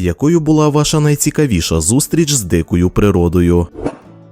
Якою була ваша найцікавіша зустріч з дикою природою?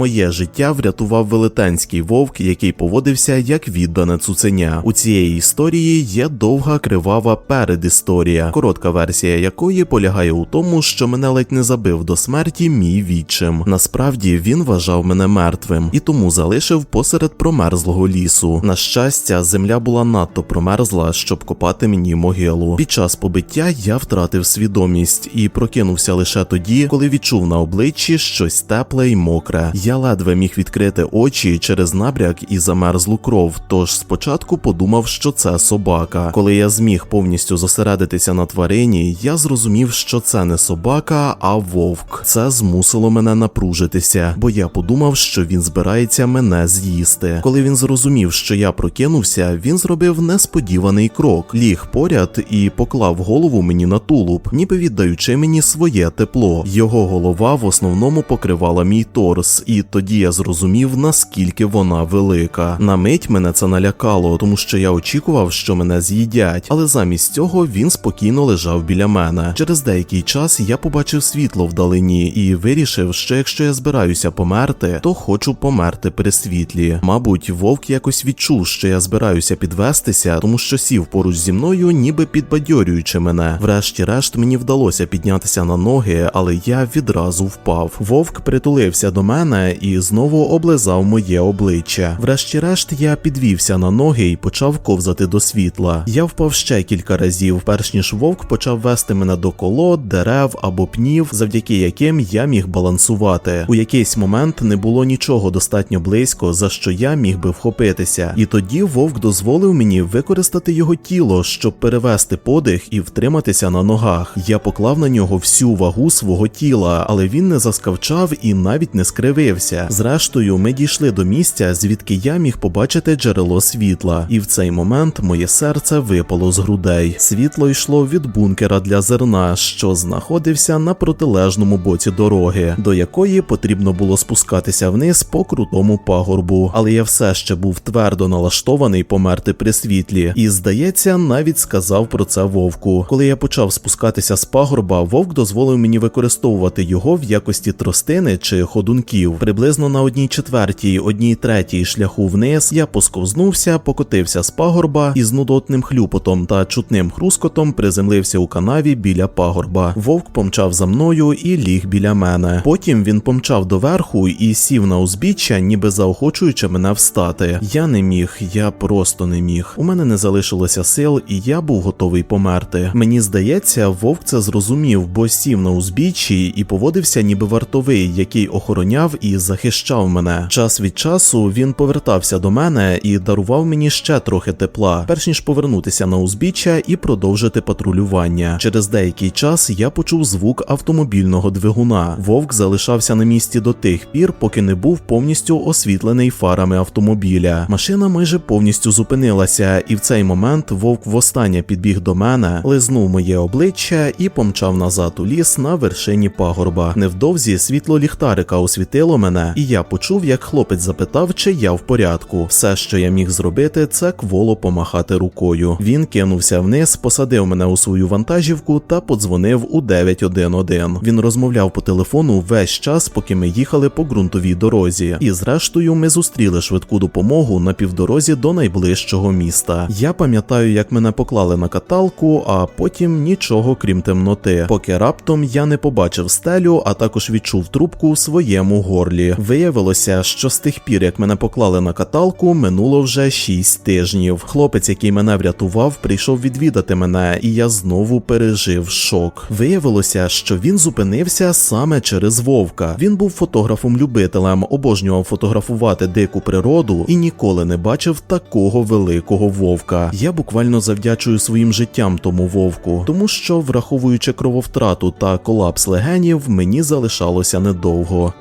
Моє життя врятував велетенський вовк, який поводився як віддане цуценя. У цієї історії є довга кривава передісторія, коротка версія якої полягає у тому, що мене ледь не забив до смерті мій відчим. Насправді він вважав мене мертвим і тому залишив посеред промерзлого лісу. На щастя, земля була надто промерзла, щоб копати мені могилу. Під час побиття я втратив свідомість і прокинувся лише тоді, коли відчув на обличчі щось тепле й мокре. Я ледве міг відкрити очі через набряк і замерзлу кров. Тож спочатку подумав, що це собака. Коли я зміг повністю зосередитися на тварині, я зрозумів, що це не собака, а вовк. Це змусило мене напружитися, бо я подумав, що він збирається мене з'їсти. Коли він зрозумів, що я прокинувся, він зробив несподіваний крок, ліг поряд і поклав голову мені на тулуб, ніби віддаючи мені своє тепло. Його голова в основному покривала мій торс, і тоді я зрозумів, наскільки вона велика. На мить мене це налякало, тому що я очікував, що мене з'їдять, але замість цього він спокійно лежав біля мене. Через деякий час я побачив світло вдалині і вирішив, що якщо я збираюся померти, то хочу померти при світлі. Мабуть, вовк якось відчув, що я збираюся підвестися, тому що сів поруч зі мною, ніби підбадьорюючи мене. Врешті-решт мені вдалося піднятися на ноги, але я відразу впав. Вовк притулився до мене і знову облизав моє обличчя. Врешті-решт я підвівся на ноги і почав ковзати до світла. Я впав ще кілька разів, перш ніж вовк почав вести мене до колод, дерев або пнів, завдяки яким я міг балансувати. У якийсь момент не було нічого достатньо близько, за що я міг би вхопитися. І тоді вовк дозволив мені використати його тіло, щоб перевести подих і втриматися на ногах. Я поклав на нього всю вагу свого тіла, але він не заскавчав і навіть не скривився. Зрештою, ми дійшли до місця, звідки я міг побачити джерело світла, і в цей момент моє серце випало з грудей. Світло йшло від бункера для зерна, що знаходився на протилежному боці дороги, до якої потрібно було спускатися вниз по крутому пагорбу. Але я все ще був твердо налаштований померти при світлі, і здається, навіть сказав про це вовку. Коли я почав спускатися з пагорба, вовк дозволив мені використовувати його в якості тростини чи ходунків. Приблизно на одній четвертій, одній третій шляху вниз я посковзнувся, покотився з пагорба і з нудотним хлюпотом та чутним хрускотом приземлився у канаві біля пагорба. Вовк помчав за мною і ліг біля мене. Потім він помчав доверху і сів на узбіччя, ніби заохочуючи мене встати. Я не міг, я просто не міг. У мене не залишилося сил, і я був готовий померти. Мені здається, вовк це зрозумів, бо сів на узбіччі і поводився, ніби вартовий, який охороняв і захищав мене. Час від часу він повертався до мене і дарував мені ще трохи тепла, перш ніж повернутися на узбіччя і продовжити патрулювання. Через деякий час я почув звук автомобільного двигуна. Вовк залишався на місці до тих пір, поки не був повністю освітлений фарами автомобіля. Машина майже повністю зупинилася, і в цей момент вовк востаннє підбіг до мене, лизнув моє обличчя і помчав назад у ліс на вершині пагорба. Невдовзі світло ліхтарика освітило мене, і я почув, як хлопець запитав, чи я в порядку. Все, що я міг зробити, це кволо помахати рукою. Він кинувся вниз, посадив мене у свою вантажівку та подзвонив у 911. Він розмовляв по телефону весь час, поки ми їхали по ґрунтовій дорозі. І зрештою ми зустріли швидку допомогу на півдорозі до найближчого міста. Я пам'ятаю, як мене поклали на каталку, а потім нічого крім темноти, поки раптом я не побачив стелю, а також відчув трубку в своєму горлі. Виявилося, що з тих пір, як мене поклали на каталку, минуло вже 6 тижнів. Хлопець, який мене врятував, прийшов відвідати мене, і я знову пережив шок. Виявилося, що він зупинився саме через вовка. Він був фотографом-любителем, обожнював фотографувати дику природу і ніколи не бачив такого великого вовка. Я буквально завдячую своїм життям тому вовку, тому що, враховуючи крововтрату та колапс легенів, мені залишалося недовго.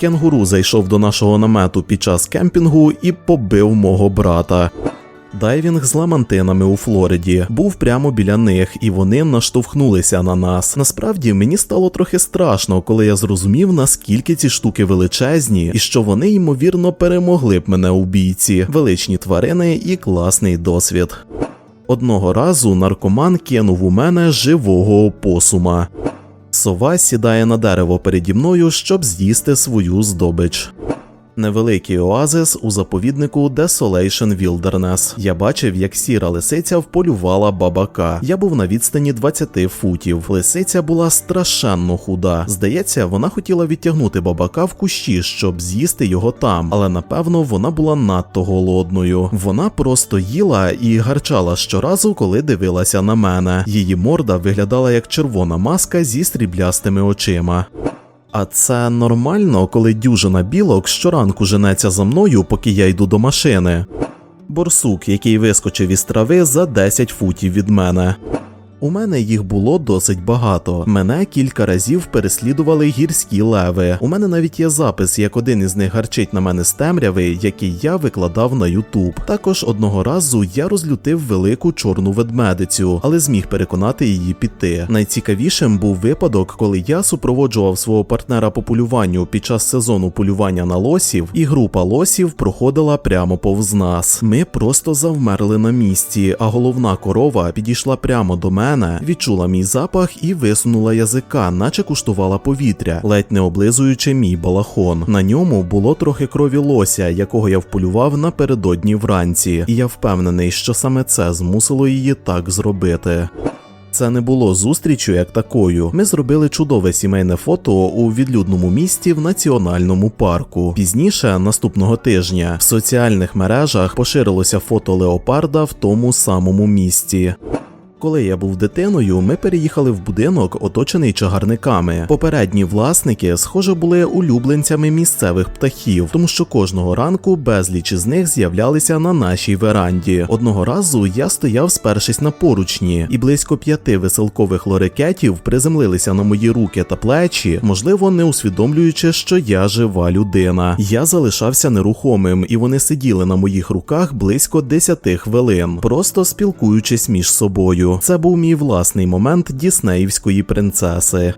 Кенгуру зайшов до нашого намету під час кемпінгу і побив мого брата. Дайвінг з ламантинами у Флориді був прямо біля них, і вони наштовхнулися на нас. Насправді мені стало трохи страшно, коли я зрозумів, наскільки ці штуки величезні, і що вони ймовірно перемогли б мене у бійці, величні тварини і класний досвід. Одного разу наркоман кинув у мене живого опосума. Сова сідає на дерево переді мною, щоб з'їсти свою здобич. Невеликий оазис у заповіднику Desolation Wilderness. Я бачив, як сіра лисиця вполювала бабака. Я був на відстані 20 футів. Лисиця була страшенно худа. Здається, вона хотіла відтягнути бабака в кущі, щоб з'їсти його там, але напевно вона була надто голодною. Вона просто їла і гарчала щоразу, коли дивилася на мене. Її морда виглядала як червона маска зі сріблястими очима. А це нормально, коли дюжина білок щоранку женеться за мною, поки я йду до машини. Борсук, який вискочив із трави за 10 футів від мене. У мене їх було досить багато. Мене кілька разів переслідували гірські леви. У мене навіть є запис, як один із них гарчить на мене з темряви, який я викладав на Ютуб. Також одного разу я розлютив велику чорну ведмедицю, але зміг переконати її піти. Найцікавішим був випадок, коли я супроводжував свого партнера по полюванню під час сезону полювання на лосів, і група лосів проходила прямо повз нас. Ми просто завмерли на місці, а головна корова підійшла прямо до мене мене, відчула мій запах і висунула язика, наче куштувала повітря, ледь не облизуючи мій балахон. На ньому було трохи крові лося, якого я вполював напередодні вранці, і я впевнений, що саме це змусило її так зробити. Це не було зустрічю як такою. Ми зробили чудове сімейне фото у відлюдному місті в національному парку. Пізніше, наступного тижня, в соціальних мережах поширилося фото леопарда в тому самому місті. Коли я був дитиною, ми переїхали в будинок, оточений чагарниками. Попередні власники, схоже, були улюбленцями місцевих птахів, тому що кожного ранку безліч із них з'являлися на нашій веранді. Одного разу я стояв, спершись на поручні, і близько п'яти веселкових лорикетів приземлилися на мої руки та плечі, можливо, не усвідомлюючи, що я жива людина. Я залишався нерухомим, і вони сиділи на моїх руках близько 10 хвилин, просто спілкуючись між собою. Це був мій власний момент діснеївської принцеси.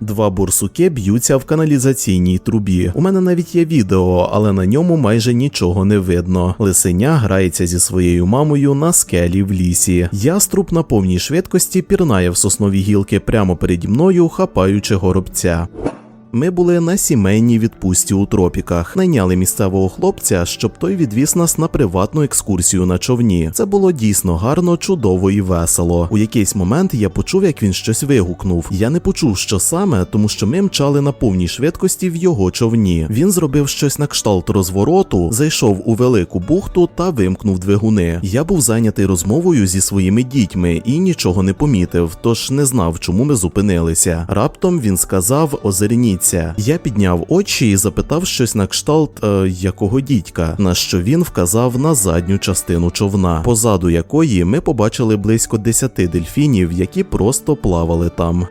Два бурсуки б'ються в каналізаційній трубі. У мене навіть є відео, але на ньому майже нічого не видно. Лисеня грається зі своєю мамою на скелі в лісі. Яструб на повній швидкості пірнає в соснові гілки прямо переді мною, хапаючи горобця. Ми були на сімейній відпустці у тропіках. Найняли місцевого хлопця, щоб той відвіз нас на приватну екскурсію на човні. Це було дійсно гарно, чудово і весело. У якийсь момент я почув, як він щось вигукнув. Я не почув, що саме, тому що ми мчали на повній швидкості в його човні. Він зробив щось на кшталт розвороту, зайшов у велику бухту та вимкнув двигуни. Я був зайнятий розмовою зі своїми дітьми і нічого не помітив, тож не знав, чому ми зупинилися. Раптом він сказав: Озирніть. Я підняв очі і запитав щось на кшталт е, якого дідька, на що він вказав на задню частину човна, позаду якої ми побачили близько 10 дельфінів, які просто плавали там.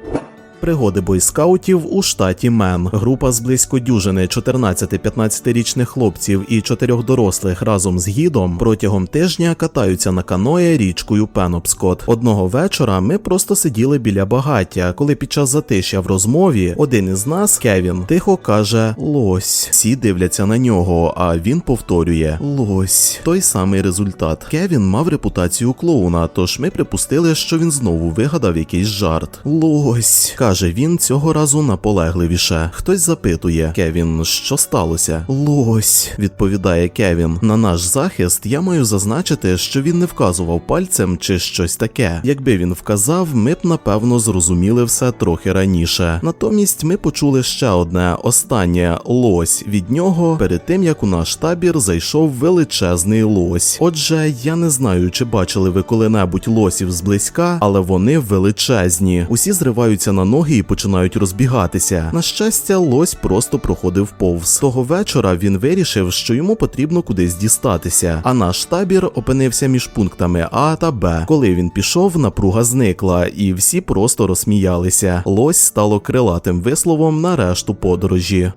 Пригоди бойскаутів у штаті Мен. Група з близько дюжини 14-15-річних хлопців і чотирьох дорослих разом з гідом протягом тижня катаються на каное річкою Пенопскот. Одного вечора ми просто сиділи біля багаття, коли під час затишя в розмові один із нас, Кевін, тихо каже Лось. Всі дивляться на нього, а він повторює Лось. Той самий результат. Кевін мав репутацію клоуна, тож ми припустили, що він знову вигадав якийсь жарт. Лось каже він цього разу наполегливіше. Хтось запитує Кевін, що сталося? Лось, відповідає Кевін. На наш захист я маю зазначити, що він не вказував пальцем чи щось таке. Якби він вказав, ми б напевно зрозуміли все трохи раніше. Натомість ми почули ще одне останнє лось від нього перед тим як у наш табір зайшов величезний лось. Отже, я не знаю, чи бачили ви коли-небудь лосів зблизька, але вони величезні. Усі зриваються на ноги і починають розбігатися. На щастя, лось просто проходив повз. Того вечора він вирішив, що йому потрібно кудись дістатися. А наш табір опинився між пунктами А та Б. Коли він пішов, напруга зникла, і всі просто розсміялися. Лось стало крилатим висловом на решту подорожі.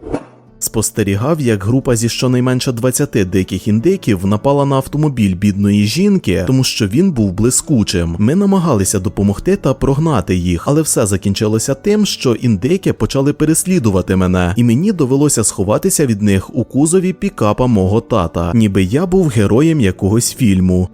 Спостерігав, як група зі щонайменше 20 диких індиків напала на автомобіль бідної жінки, тому що він був блискучим. Ми намагалися допомогти та прогнати їх, але все закінчилося тим, що індики почали переслідувати мене, і мені довелося сховатися від них у кузові пікапа мого тата, ніби я був героєм якогось фільму.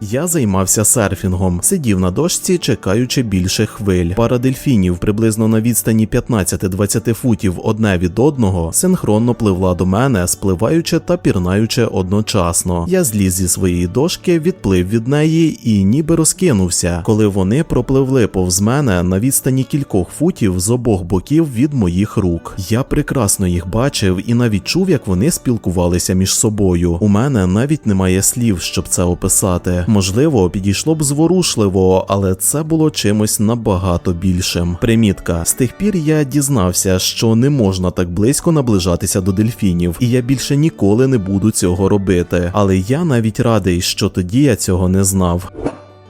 Я займався серфінгом, сидів на дошці, чекаючи більше хвиль. Пара дельфінів приблизно на відстані 15-20 футів одне від одного синхронно пливла до мене, спливаючи та пірнаючи одночасно. Я зліз зі своєї дошки, відплив від неї і ніби розкинувся, коли вони пропливли повз мене на відстані кількох футів з обох боків від моїх рук. Я прекрасно їх бачив і навіть чув, як вони спілкувалися між собою. У мене навіть немає слів, щоб це описати. Можливо, підійшло б зворушливо, але це було чимось набагато більшим. Примітка з тих пір я дізнався, що не можна так близько наближатися до дельфінів, і я більше ніколи не буду цього робити. Але я навіть радий, що тоді я цього не знав.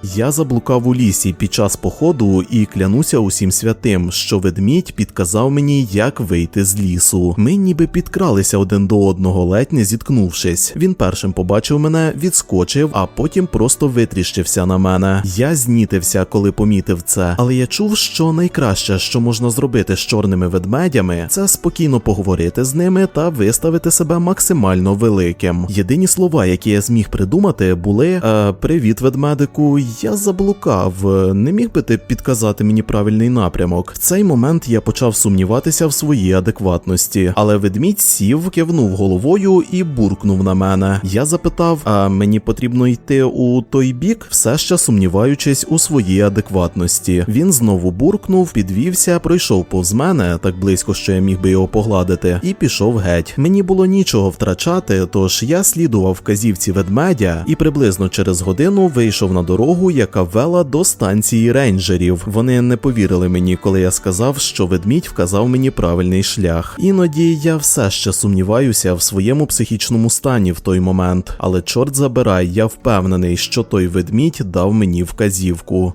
Я заблукав у лісі під час походу і клянуся усім святим, що ведмідь підказав мені, як вийти з лісу. Ми ніби підкралися один до одного, ледь не зіткнувшись. Він першим побачив мене, відскочив, а потім просто витріщився на мене. Я знітився, коли помітив це, але я чув, що найкраще, що можна зробити з чорними ведмедями, це спокійно поговорити з ними та виставити себе максимально великим. Єдині слова, які я зміг придумати, були е, Привіт, ведмедику. Я заблукав. Не міг би ти підказати мені правильний напрямок. В цей момент я почав сумніватися в своїй адекватності, але ведмідь сів, кивнув головою і буркнув на мене. Я запитав: а мені потрібно йти у той бік, все ще сумніваючись у своїй адекватності. Він знову буркнув, підвівся, пройшов повз мене так близько, що я міг би його погладити, і пішов геть. Мені було нічого втрачати, тож я слідував вказівці ведмедя і приблизно через годину вийшов на дорогу, яка вела до станції рейнджерів. Вони не повірили мені, коли я сказав, що ведмідь вказав мені правильний шлях. Іноді я все ще сумніваюся в своєму психічному стані в той момент, але чорт забирай, я впевнений, що той ведмідь дав мені вказівку.